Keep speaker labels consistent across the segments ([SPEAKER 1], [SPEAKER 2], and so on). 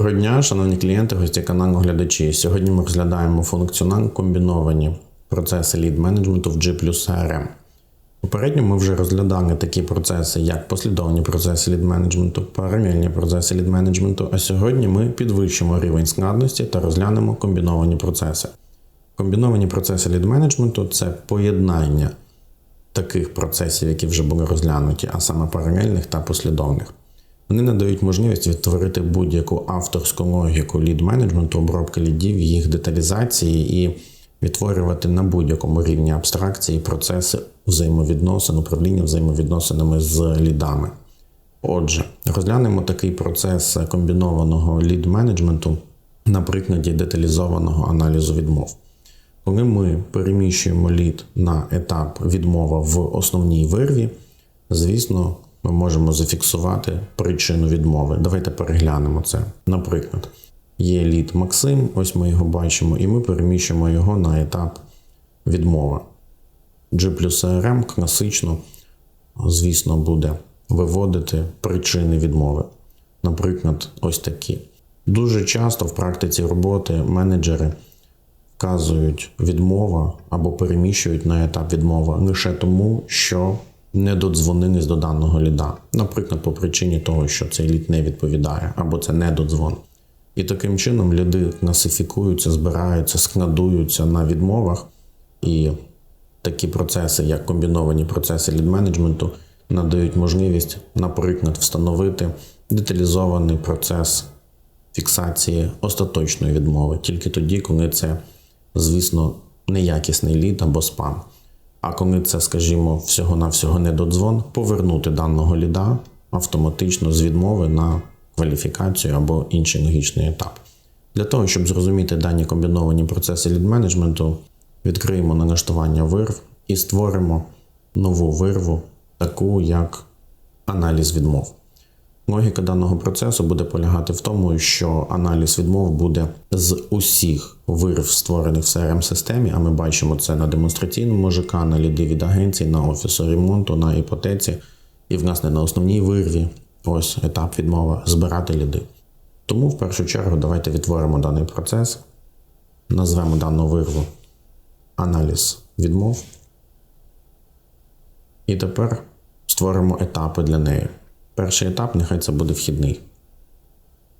[SPEAKER 1] Доброго дня, шановні клієнти, гості каналу глядачі. Сьогодні ми розглядаємо функціонал комбіновані процеси лід менеджменту в G CRM. Попередньо ми вже розглядали такі процеси, як послідовні процеси лід менеджменту, паралельні процеси лід менеджменту, а сьогодні ми підвищимо рівень складності та розглянемо комбіновані процеси. Комбіновані процеси лід менеджменту це поєднання таких процесів, які вже були розглянуті, а саме паралельних та послідовних. Вони надають можливість відтворити будь-яку авторську логіку лід менеджменту, обробки лідів, їх деталізації і відтворювати на будь-якому рівні абстракції процеси взаємовідносин, управління взаємовідносинами з лідами. Отже, розглянемо такий процес комбінованого лід менеджменту на прикладі деталізованого аналізу відмов. Коли ми переміщуємо лід на етап відмова в основній вирві, звісно, ми можемо зафіксувати причину відмови. Давайте переглянемо це. Наприклад, є лід Максим, ось ми його бачимо, і ми переміщуємо його на етап відмова. G плюс CRM класично, звісно, буде виводити причини відмови. Наприклад, ось такі. Дуже часто в практиці роботи менеджери вказують відмова або переміщують на етап відмова лише тому, що не додзвонились до даного ліда. Наприклад, по причині того, що цей лід не відповідає, або це не додзвон. І таким чином ліди класифікуються, збираються, складуються на відмовах. І такі процеси, як комбіновані процеси лід-менеджменту, надають можливість, наприклад, встановити деталізований процес фіксації остаточної відмови, тільки тоді, коли це, звісно, неякісний лід або спам. А коли це, скажімо, всього-навсього не додзвон, повернути даного ліда автоматично з відмови на кваліфікацію або інший логічний етап. Для того, щоб зрозуміти дані комбіновані процеси лід-менеджменту, відкриємо налаштування вирв і створимо нову вирву, таку як аналіз відмов. Логіка даного процесу буде полягати в тому, що аналіз відмов буде з усіх вирв, створених в crm системі а ми бачимо це на демонстраційному ЖК, на ліди від агенції, на офісу ремонту, на іпотеці і, власне, на основній вирві, ось етап відмови, збирати ліди. Тому, в першу чергу, давайте відтворимо даний процес, назвемо дану вирву аналіз відмов. І тепер створимо етапи для неї. Перший етап, нехай це буде вхідний.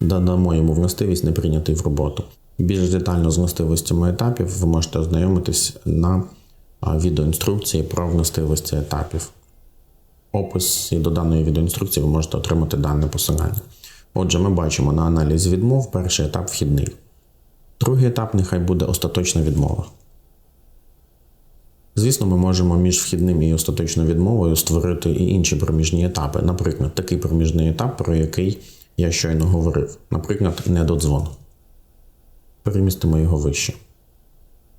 [SPEAKER 1] Додамо йому властивість не прийнятий в роботу. Більш детально з властивостями етапів ви можете ознайомитись на відеоінструкції про властивості етапів. Опис і до даної відеоінструкції ви можете отримати дане посилання. Отже, ми бачимо на аналізі відмов перший етап вхідний. Другий етап нехай буде остаточна відмова. Звісно, ми можемо між вхідним і остаточною відмовою створити і інші проміжні етапи. Наприклад, такий проміжний етап, про який я щойно говорив. Наприклад, недодзвон. Перемістимо його вище.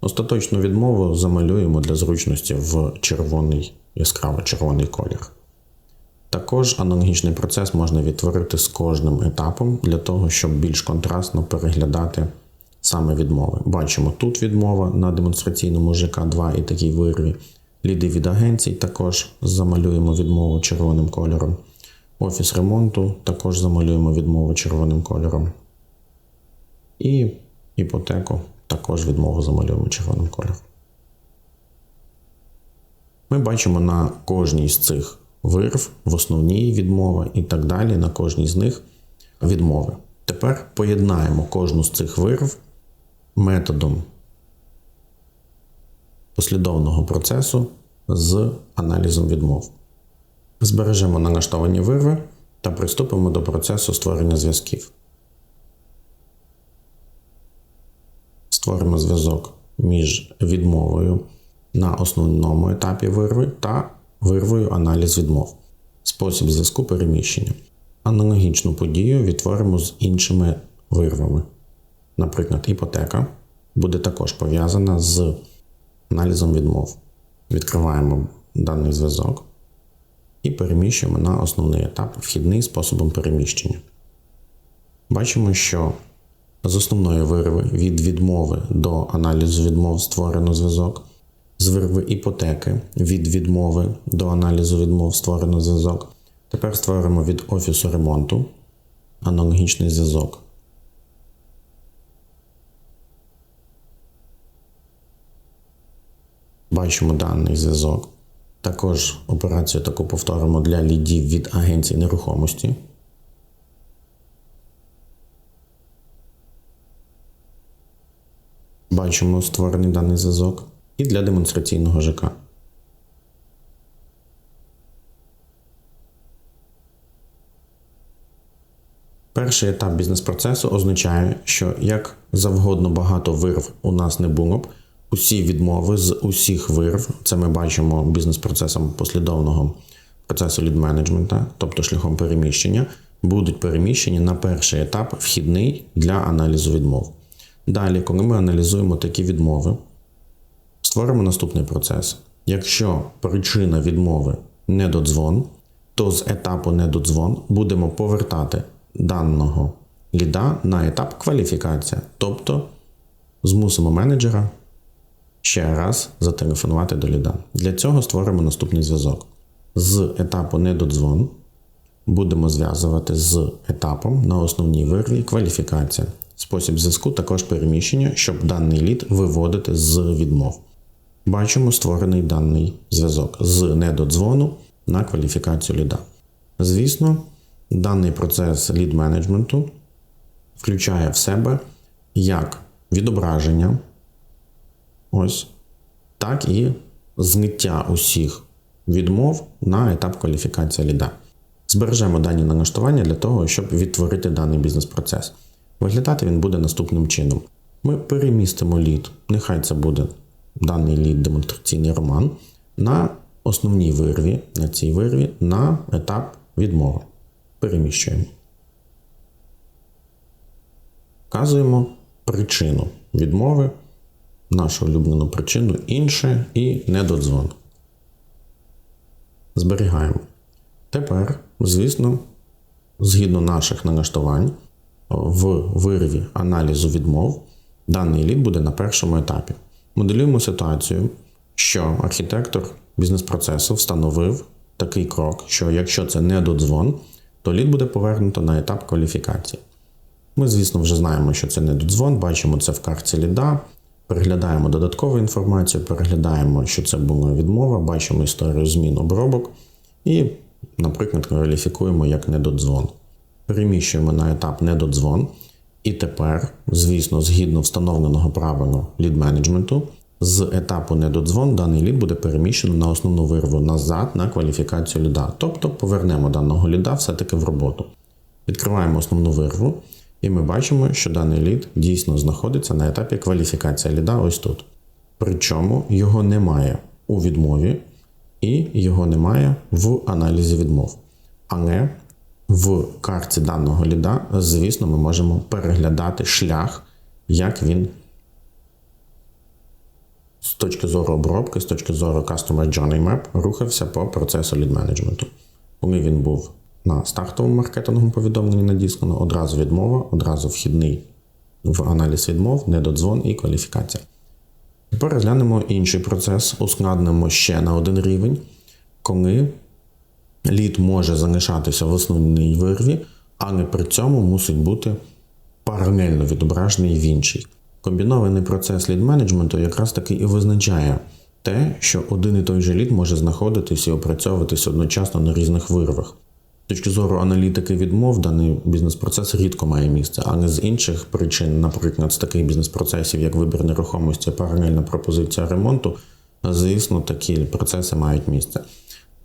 [SPEAKER 1] Остаточну відмову замалюємо для зручності в червоний, яскраво червоний колір. Також аналогічний процес можна відтворити з кожним етапом для того, щоб більш контрастно переглядати саме відмови. Бачимо тут відмова на демонстраційному ЖК2 і такій вирві. Ліди від агенцій також замалюємо відмову червоним кольором. Офіс ремонту також замалюємо відмову червоним кольором. І іпотеку також відмову замалюємо червоним кольором. Ми бачимо на кожній з цих вирв, в основній відмова і так далі, на кожній з них відмови. Тепер поєднаємо кожну з цих вирв методом послідовного процесу з аналізом відмов. Збережемо налаштовані вирви та приступимо до процесу створення зв'язків. Створимо зв'язок між відмовою на основному етапі вирви та вирвою аналіз відмов. Спосіб зв'язку переміщення. Аналогічну подію відтворимо з іншими вирвами. Наприклад, іпотека буде також пов'язана з аналізом відмов. Відкриваємо даний зв'язок і переміщуємо на основний етап вхідний способом переміщення. Бачимо, що з основної вирви від відмови до аналізу відмов створено зв'язок, з вирви іпотеки від відмови до аналізу відмов створено зв'язок. Тепер створимо від офісу ремонту аналогічний зв'язок Бачимо даний зв'язок. Також операцію таку повторимо для лідів від агенції нерухомості. Бачимо створений даний зв'язок. І для демонстраційного ЖК. Перший етап бізнес-процесу означає, що як завгодно багато вирв у нас не було б, усі відмови з усіх вирв, це ми бачимо бізнес-процесом послідовного процесу лід-менеджмента, тобто шляхом переміщення, будуть переміщені на перший етап вхідний для аналізу відмов. Далі, коли ми аналізуємо такі відмови, створимо наступний процес. Якщо причина відмови недодзвон, то з етапу недодзвон будемо повертати даного ліда на етап кваліфікація. Тобто змусимо менеджера ще раз зателефонувати до ліда. Для цього створимо наступний зв'язок. З етапу недодзвон будемо зв'язувати з етапом на основній вирві кваліфікація. Спосіб зв'язку також переміщення, щоб даний лід виводити з відмов. Бачимо створений даний зв'язок з недодзвону на кваліфікацію ліда. Звісно, даний процес лід менеджменту включає в себе як відображення, ось, так і зняття усіх відмов на етап кваліфікації ліда. Збережемо дані налаштування для того, щоб відтворити даний бізнес-процес. Виглядати він буде наступним чином. Ми перемістимо лід, нехай це буде даний лід демонстраційний роман, на основній вирві, на цій вирві, на етап відмови. Переміщуємо. Вказуємо причину відмови, нашу улюблену причину інше і недодзвон. Зберігаємо. Тепер, звісно, згідно наших налаштувань, в вирві аналізу відмов даний лід буде на першому етапі. Моделюємо ситуацію, що архітектор бізнес-процесу встановив такий крок, що якщо це не додзвон, то лід буде повернуто на етап кваліфікації. Ми, звісно, вже знаємо, що це не додзвон, бачимо це в карті ліда, переглядаємо додаткову інформацію, переглядаємо, що це була відмова, бачимо історію змін обробок і, наприклад, кваліфікуємо як недодзвон. Переміщуємо на етап недодзвон. І тепер, звісно, згідно встановленого правила лід менеджменту, з етапу недодзвон даний лід буде переміщено на основну вирву назад на кваліфікацію ліда. Тобто повернемо даного ліда все-таки в роботу. Відкриваємо основну вирву, і ми бачимо, що даний лід дійсно знаходиться на етапі кваліфікації ліда ось тут. Причому його немає у відмові і його немає в аналізі відмов. Але в карті даного ліда, звісно, ми можемо переглядати шлях, як він з точки зору обробки, з точки зору Customer Journey Map рухався по процесу лід менеджменту. Коли він був на стартовому маркетинговому повідомленні надіслано, одразу відмова, одразу вхідний в аналіз відмов, недодзвон і кваліфікація. Тепер розглянемо інший процес, ускладнимо ще на один рівень, коли лід може залишатися в основній вирві, але при цьому мусить бути паралельно відображений в іншій. Комбінований процес лід менеджменту якраз таки і визначає те, що один і той же лід може знаходитись і опрацьовуватись одночасно на різних вирвах. Точки зору аналітики відмов, даний бізнес-процес рідко має місце, але з інших причин, наприклад, з таких бізнес-процесів, як вибір нерухомості, паралельна пропозиція ремонту, звісно, такі процеси мають місце.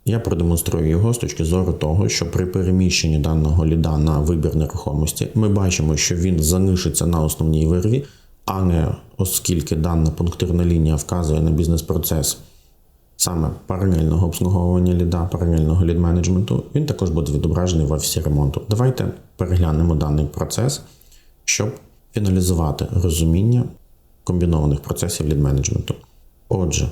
[SPEAKER 1] Я продемонструю його з точки зору того, що при переміщенні даного ліда на вибір нерухомості ми бачимо, що він залишиться на основній вирві, але оскільки дана пунктирна лінія вказує на бізнес-процес саме паралельного обслуговування ліда, паралельного лід-менеджменту, він також буде відображений в офісі ремонту. Давайте переглянемо даний процес, щоб фіналізувати розуміння комбінованих процесів лід-менеджменту. Отже,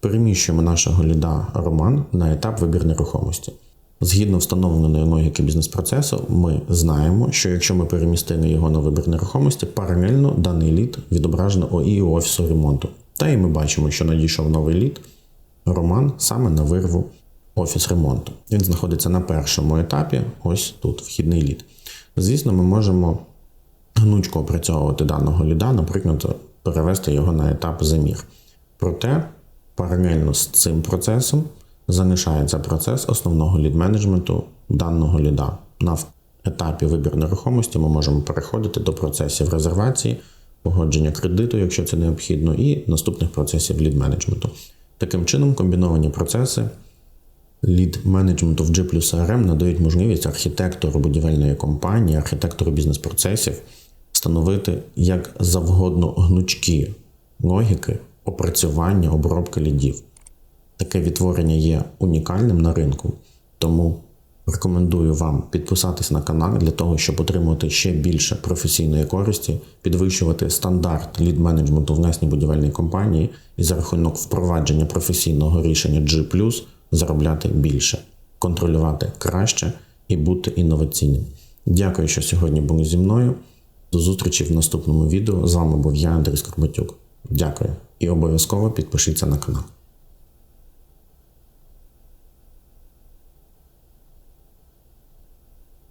[SPEAKER 1] переміщуємо нашого ліда Роман на етап вибір нерухомості. Згідно встановленої логіки бізнес-процесу, ми знаємо, що якщо ми перемістили його на вибір нерухомості, паралельно даний лід відображено і офісу ремонту. Та і ми бачимо, що надійшов новий лід Роман саме на вирву офіс ремонту. Він знаходиться на першому етапі, ось тут вхідний лід. Звісно, ми можемо гнучко опрацьовувати даного ліда, наприклад, перевести його на етап замір. Проте Паралельно з цим процесом залишається процес основного лід-менеджменту даного ліда. На етапі вибір нерухомості ми можемо переходити до процесів резервації, погодження кредиту, якщо це необхідно, і наступних процесів лід-менеджменту. Таким чином, комбіновані процеси лід менеджменту в G плюс ARM надають можливість архітектору будівельної компанії, архітектору бізнес-процесів встановити як завгодно гнучкі логіки опрацювання, обробки лідів. Таке відтворення є унікальним на ринку, тому рекомендую вам підписатись на канал для того, щоб отримувати ще більше професійної користі, підвищувати стандарт лід менеджменту в власній компанії і за рахунок впровадження професійного рішення G+, заробляти більше, контролювати краще і бути інноваційним. Дякую, що сьогодні були зі мною. До зустрічі в наступному відео. З вами був я, Андрій Скорбатюк. Дякую і обов'язково підпишіться на канал.